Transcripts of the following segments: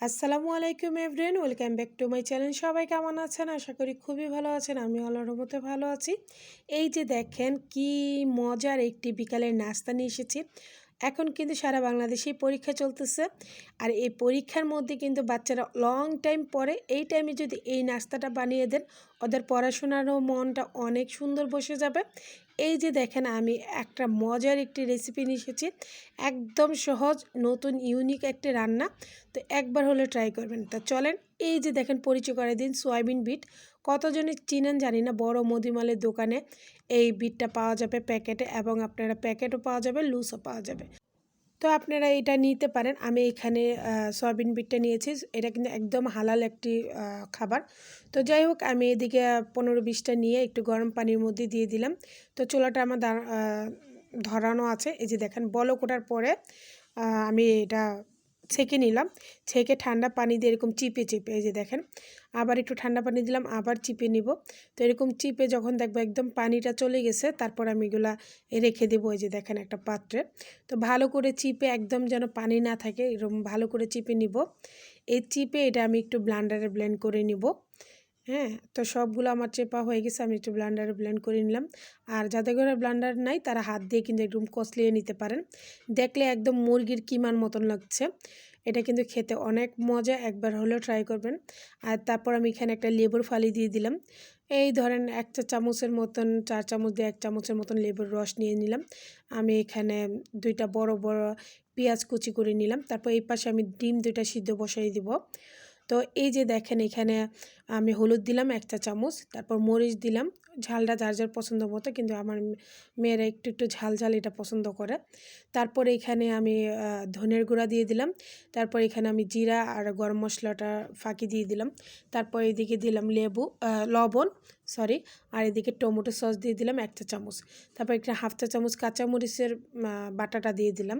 আসসালামু আলাইকুম everyone welcome back to my channel. সবাই কেমন আছেন? আশা করি খুবই ভালো আছেন। আমি আল্লাহর মতে ভালো আছি। এই যে দেখেন, কি মজার একটি বিকালের নাস্তা নিয়ে এসেছি। এখন কিন্তু সারা বাংলাদেশেই পরীক্ষা চলতেছে। আর এই পরীক্ষার মধ্যে কিন্তু বাচ্চারা লং টাইম পরে এই টাইমে যদি এই নাস্তাটা বানিয়ে দেন, ওদের পড়াশোনারও মনটা অনেক সুন্দর বসে যাবে। এই যে দেখেন, আমি একটা মজার একটি রেসিপি নিয়ে এসেছি। একদম সহজ, নতুন ইউনিক একটি রান্না। তো একবার হলে ট্রাই করবেন। তা চলেন, এই যে দেখেন, পরিচয় করে দিন সয়াবিন বিট কতজনে চিনেন জানি না, বড় মুদিমালের দোকানে এই বিটটা পাওয়া যাবে প্যাকেটে এবং আপনারা প্যাকেটও পাওয়া যাবে, লুসও পাওয়া যাবে। তো আপনারা এটা নিতে পারেন। আমি এখানে সয়াবিন বিটটা নিয়েছি। এটা কিন্তু একদম হালাল একটি খাবার। তো যাই হোক, আমি এদিকে পনেরো বিশটা নিয়ে একটু গরম পানির মধ্যে দিয়ে দিলাম। তো চোলাটা আমার ধরানো আছে। এই যে দেখেন, বলক ওঠার পরে আমি এটা ছেঁকে নিলাম। ছেঁকে ঠান্ডা পানি দিয়ে এরকম চিপে চিপে, এই যে দেখেন। আবার একটু ঠান্ডা পানি দিলাম, আবার চিপে নিব। তো এরকম চিপে যখন দেখব একদম পানিটা চলে গেছে, তারপর আমি এগুলা রেখে দেবো, এই যে দেখেন একটা পাত্রে। তো ভালো করে চিপে একদম যেন পানি না থাকে, এরকম ভালো করে চিপে নিব। এই চিপে এটা আমি একটু ব্লান্ডারে ব্লেন্ড করে নিব। হ্যাঁ তো সবগুলো আমার চেপা হয়ে গেছে, আমি একটু ব্লান্ডারে ব্লেন্ড করে নিলাম। আর যাদের ঘরে ব্লান্ডার নাই, তারা হাত দিয়ে কিন্তু একদম কষলিয়ে নিতে পারেন। দেখলে একদম মুরগির কিমার মতন লাগছে। এটা কিন্তু খেতে অনেক মজা, একবার হলেও ট্রাই করবেন। আর তারপর আমি এখানে একটা লেবুর ফালি দিয়ে দিলাম। এই ধরেন এক চা, চামচের মতন, চার চামচ দিয়ে এক চামচের মতন লেবুর রস নিয়ে নিলাম। আমি এখানে দুইটা বড় বড় পেঁয়াজ কুচি করে নিলাম। তারপর এই পাশে আমি ডিম দুইটা সিদ্ধ বসাই দিব। তো এই যে দেখেন এখানে আমি হলুদ দিলাম একটা চামচ, তারপর মরিচ দিলাম। ঝালটা যার যার পছন্দ মতো, কিন্তু আমার মেয়েরা একটু একটু ঝাল ঝাল এটা পছন্দ করে। তারপর এখানে আমি ধনের গুঁড়া দিয়ে দিলাম। তারপর এখানে আমি জিরা আর গরম মশলাটা ফাঁকি দিয়ে দিলাম। তারপর এদিকে দিলাম লেবু লবণ, সরি, আর এদিকে টমেটো সস দিয়ে দিলাম একটা চামচ। তারপর একটা হাফ চা চামচ কাঁচামরিচের বাটাটা দিয়ে দিলাম।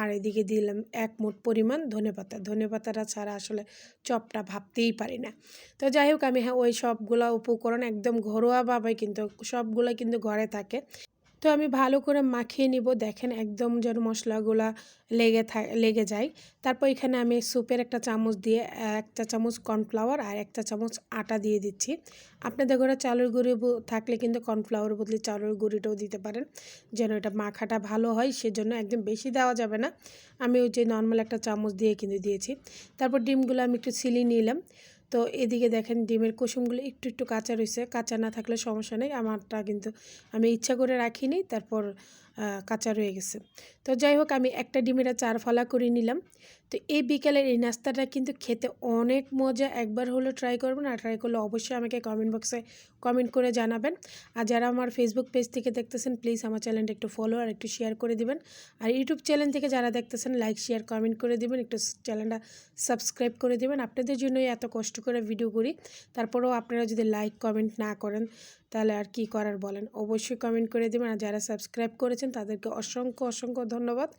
আর এদিকে দিলাম এক মোট পরিমাণ ধনে পাতা ধনে পাতাটা ছাড়া আসলে চপটা ভাবতেই পারি না। তো যাই হোক আমি হ্যাঁ ওই সবগুলো উপকরণ একদম ঘরোয়াভাবে কিন্তু সবগুলো কিন্তু ঘরে থাকে। তো আমি ভালো করে মাখিয়ে নিব, দেখেন একদম যেন মশলাগুলা লেগে লেগে যায়। তারপর এখানে আমি স্যুপের একটা চামচ দিয়ে, একটা চামচ কর্নফ্লাওয়ার আর একটা চামচ আটা দিয়ে দিচ্ছি। আপনাদের ঘরে চালের গুঁড়ি থাকলে কিন্তু কর্নফ্লাওয়ার বদলে চালের গুঁড়িটাও দিতে পারেন, যেন এটা মাখাটা ভালো হয়, সেজন্য একদম বেশি দেওয়া যাবে না। আমি ওই যে নর্মাল একটা চামচ দিয়ে কিন্তু দিয়েছি। তারপর ডিমগুলো আমি একটু সিলি নিলাম। তো এদিকে দেখেন ডিমের কুসুমগুলো একটু একটু কাঁচা রয়েছে কাঁচা না থাকলে সমস্যা নেই। আমারটা কিন্তু আমি ইচ্ছা করে রাখিনি। তারপর কাঁচা রয়ে গেছে। তো যাই হোক, আমি একটা ডিমের চার ফলা করে নিলাম। তো এই বিকেলের এই নাস্তাটা কিন্তু খেতে অনেক মজা। একবার হলো ট্রাই করবেন, আর ট্রাই করলে অবশ্যই আমাকে কমেন্ট বক্সে কমেন্ট করে জানাবেন। আর যারা আমার ফেসবুক পেজ থেকে দেখতেছেন প্লিজ আমার চ্যানেলটা একটু ফলো আর একটু শেয়ার করে দিবেন। আর ইউটিউব চ্যানেল থেকে যারা দেখতেছেন লাইক শেয়ার কমেন্ট করে দিবেন। একটু চ্যানেলটা সাবস্ক্রাইব করে দিবেন। আপনাদের জন্যই এত কষ্ট করে ভিডিও করি। তারপরেও আপনারা যদি লাইক কমেন্ট না করেন, তাহলে আর কি করার বলেন? অবশ্যই কমেন্ট করে দেবেন। আর যারা সাবস্ক্রাইব করেছেন তাদেরকে অসংখ্য অসংখ্য ধন্যবাদ।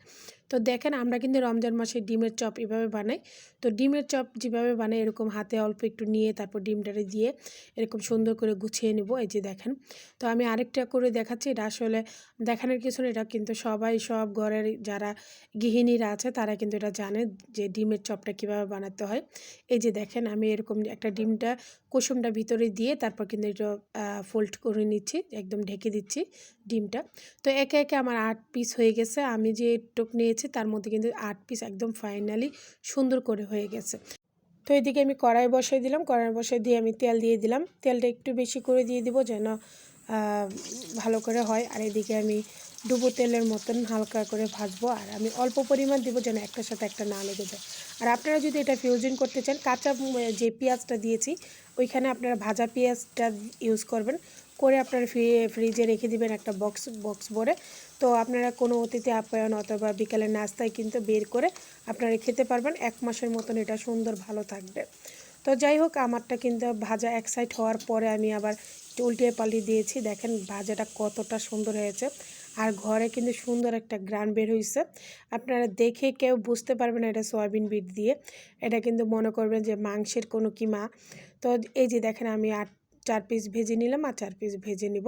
তো দেখেন আমরা কিন্তু রমজান মাসে ডিমের চপ এভাবে বানাই। তো ডিমের চপ যেভাবে বানাই এরকম হাতে অল্প একটু নিয়ে তারপর ডিমটারে দিয়ে এরকম সুন্দর করে গুছিয়ে নেব, এই যে দেখেন। তো আমি আরেকটা করে দেখাচ্ছি, এটা আসলে দেখানোর কিছু এটা কিন্তু সবাই, সব ঘরের যারা গৃহিণীরা আছে তারা কিন্তু এটা জানে যে ডিমের চপটা কীভাবে বানাতে হয়। এই যে দেখেন আমি এরকম একটা ডিমটা কুসুমটা ভিতরে দিয়ে তারপর কিন্তু এটা ফোল্ড করে নিচ্ছি, একদম ঢেকে দিচ্ছি ডিমটা। তো একে একে আমার আট পিস হয়ে গেছে, আমি যে টুক নিয়েছি তার মধ্যে কিন্তু আট পিস একদম ফাইনালি সুন্দর করে হয়ে গেছে। তো এদিকে আমি কড়াই বসাই দিলাম, কড়াই বসাই দিয়ে আমি তেল দিয়ে দিলাম। তেলটা একটু বেশি করে দিয়ে দিব যেন ভালো করে হয়। আর এদিকে আমি ডুবো তেলের মতন হালকা করে ভাজবো। আর আমি অল্প পরিমাণ দিব যেন একটার সাথে একটা না লেগে যায়। আর আপনারা যদি এটা ফিউজিং করতে চান, কাঁচা যে পেঁয়াজটা দিয়েছি, ওইখানে আপনারা ভাজা পেঁয়াজটা ইউজ করবেন। করে আপনারা ফ্রিজে রেখে দিবেন একটা বক্স বক্স ভরে। তো আপনারা কোনো অতিথি আপ্যায়ন অথবা বিকালের নাস্তায় কিন্তু বের করে আপনারা খেতে পারবেন। এক মাসের মতন এটা সুন্দর ভালো থাকবে। তো যাই হোক, আমারটা কিন্তু ভাজা এক সাইড হওয়ার পরে আমি আবার উল্টিয়ে পাল্টিয়ে দিয়েছি। দেখেন ভাজাটা কতটা সুন্দর হয়েছে। আর ঘরে কিন্তু সুন্দর একটা গ্রান বের হয়েছে আপনারা দেখে কেউ বুঝতে পারবেন এটা সয়াবিন বিট দিয়ে। এটা কিন্তু মনে করবেন যে মাংসের কোনো কিমা। তো এই যে দেখেন আমি আট চার পিস ভেজে নিলাম আর চার পিস ভেজে নিব।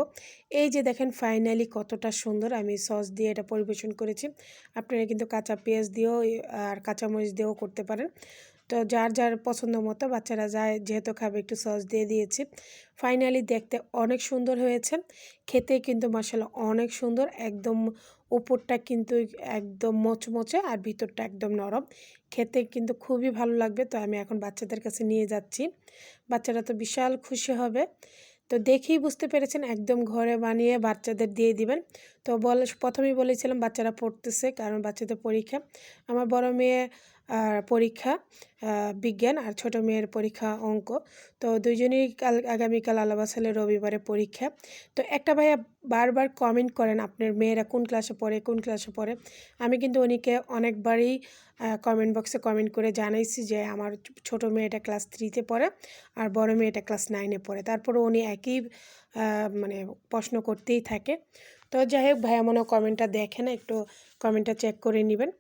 এই যে দেখেন ফাইনালি কতটা সুন্দর আমি সস দিয়ে এটা পরিবেশন করেছি। আপনারা কিন্তু কাঁচা পেঁয়াজ দিয়েও আর কাঁচামরিচ দিয়েও করতে পারেন। তো যার যার পছন্দ মতো বাচ্চারা যায়, যেহেতু খাবে একটু সস দিয়ে দিয়েছি। ফাইনালি দেখতে অনেক সুন্দর হয়েছে। খেতে কিন্তু মশলা অনেক সুন্দর, একদম উপরটা কিন্তু একদম মচমচে আর ভিতরটা একদম নরম। খেতে কিন্তু খুবই ভালো লাগবে, তো আমি এখন বাচ্চাদের কাছে নিয়ে যাচ্ছি। বাচ্চারা তো বিশাল খুশি হবে। তো দেখেই বুঝতে পেরেছেন, একদম ঘরে বানিয়ে বাচ্চাদের দিয়ে দিবেন। তো বলে, প্রথমেই বলেছিলাম বাচ্চারা পড়তেছে, কারণ বাচ্চাদের পরীক্ষা। আমার বড় মেয়ে পরীক্ষা বিজ্ঞান আর ছোট মেয়ের পরীক্ষা অঙ্ক। তো দুইজনেই কাল, আগামীকাল আলাবা সালে রবিবারে পরীক্ষা। তো একটা ভাইয়া বারবার কমেন্ট করেন আপনার মেয়েরা কোন ক্লাসে পড়ে, কোন ক্লাসে পড়ে। আমি কিন্তু উনিকে অনেকবারই কমেন্ট বক্সে কমেন্ট করে জানাইছি যে আমার ছোট মেয়েটা ক্লাস থ্রিতে পড়ে আর বড় মেয়েটা ক্লাস নাইনে পড়ে। তারপরে উনি একই মানে প্রশ্ন করতেই থাকে। তো যাই হোক ভাইয়া মনে কমেন্টটা দেখে না একটু কমেন্টটা চেক করে নেবেন।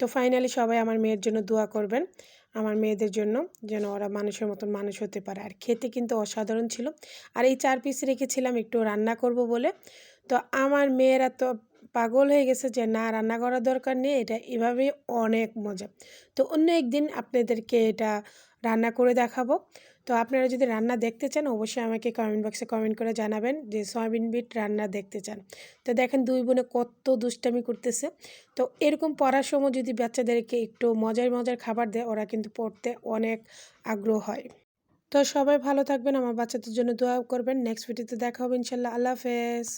তো ফাইনালি সবাই আমার মেয়ের জন্য দোয়া করবেন। আমার মেয়েদের জন্য যেন ওরা মানুষের মতন মানুষ হতে পারে। আর খেতে কিন্তু অসাধারণ ছিল। আর এই চার পিস রেখেছিলাম একটু রান্না করব বলে। তো আমার মেয়েরা তো পাগল হয়ে গেছে যে, না, রান্না করার দরকার নেই। এটা এভাবেই অনেক মজা। তো অন্য একদিন আপনাদেরকে এটা রান্না করে দেখাবো। তো আপনারা যদি রান্না দেখতে চান, অবশ্যই আমাকে কমেন্ট বক্সে কমেন্ট করে জানাবেন যে সয়াবিন বিট রান্না দেখতে চান। তো দেখেন দুই বোনে কত দুষ্টামি করতেছে। তো এরকম পড়ার সময় যদি বাচ্চাদেরকে একটু মজার মজার খাবার দেয়, ওরা কিন্তু পড়তে অনেক আগ্রহ হয়। তো সবাই ভালো থাকবেন, আমার বাচ্চাদের জন্য দোয়া করবেন। নেক্সট ভিডিওতে দেখা হবে, ইনশাল্লাহ। আল্লাহ হাফেজ।